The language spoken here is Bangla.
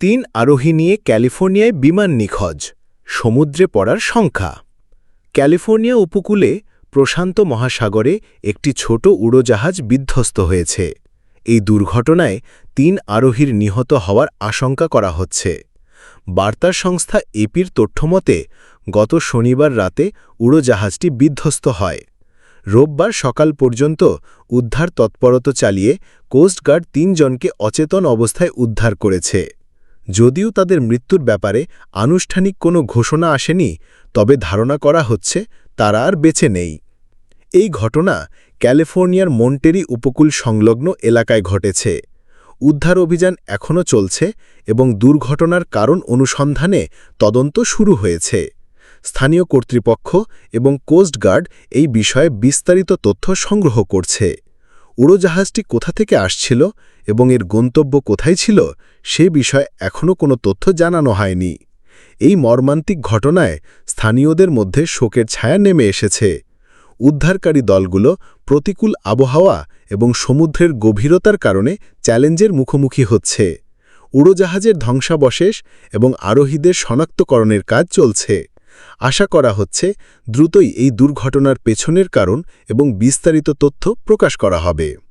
তিন আরোহী নিয়ে ক্যালিফোর্নিয়ায় বিমান নিখোঁজ, সমুদ্রে পড়ার সংখ্যা। ক্যালিফোর্নিয়া উপকূলে প্রশান্ত মহাসাগরে একটি ছোট উড়োজাহাজ বিধ্বস্ত হয়েছে। এই দুর্ঘটনায় তিন আরোহীর নিহত হওয়ার আশঙ্কা করা হচ্ছে। বার্তা সংস্থা এপির তথ্যমতে, গত শনিবার রাতে উড়োজাহাজটি বিধ্বস্ত হয়। রোববার সকাল পর্যন্ত উদ্ধার তৎপরতা চালিয়ে কোস্টগার্ড তিনজনকে অচেতন অবস্থায় উদ্ধার করেছে। যদিও তাদের মৃত্যুর ব্যাপারে আনুষ্ঠানিক কোনো ঘোষণা আসেনি, তবে ধারণা করা হচ্ছে তারা আর বেঁচে নেই। এই ঘটনা ক্যালিফোর্নিয়ার মন্টেরি উপকূল সংলগ্ন এলাকায় ঘটেছে। উদ্ধার অভিযান এখনও চলছে এবং দুর্ঘটনার কারণ অনুসন্ধানে তদন্ত শুরু হয়েছে। স্থানীয় কর্তৃপক্ষ এবং কোস্টগার্ড এই বিষয়ে বিস্তারিত তথ্য সংগ্রহ করছে। উড়োজাহাজটি কোথা থেকে আসছিল এবং এর গন্তব্য কোথায় ছিল সে বিষয়ে এখনও কোনো তথ্য জানানো হয়নি। এই মর্মান্তিক ঘটনায় স্থানীয়দের মধ্যে শোকের ছায়া নেমে এসেছে। উদ্ধারকারী দলগুলো প্রতিকূল আবহাওয়া এবং সমুদ্রের গভীরতার কারণে চ্যালেঞ্জের মুখোমুখি হচ্ছে। উড়োজাহাজের ধ্বংসাবশেষ এবং আরোহীদের শনাক্তকরণের কাজ চলছে। আশা করা হচ্ছে দ্রুতই এই দুর্ঘটনার পেছনের কারণ এবং বিস্তারিত তথ্য প্রকাশ করা হবে।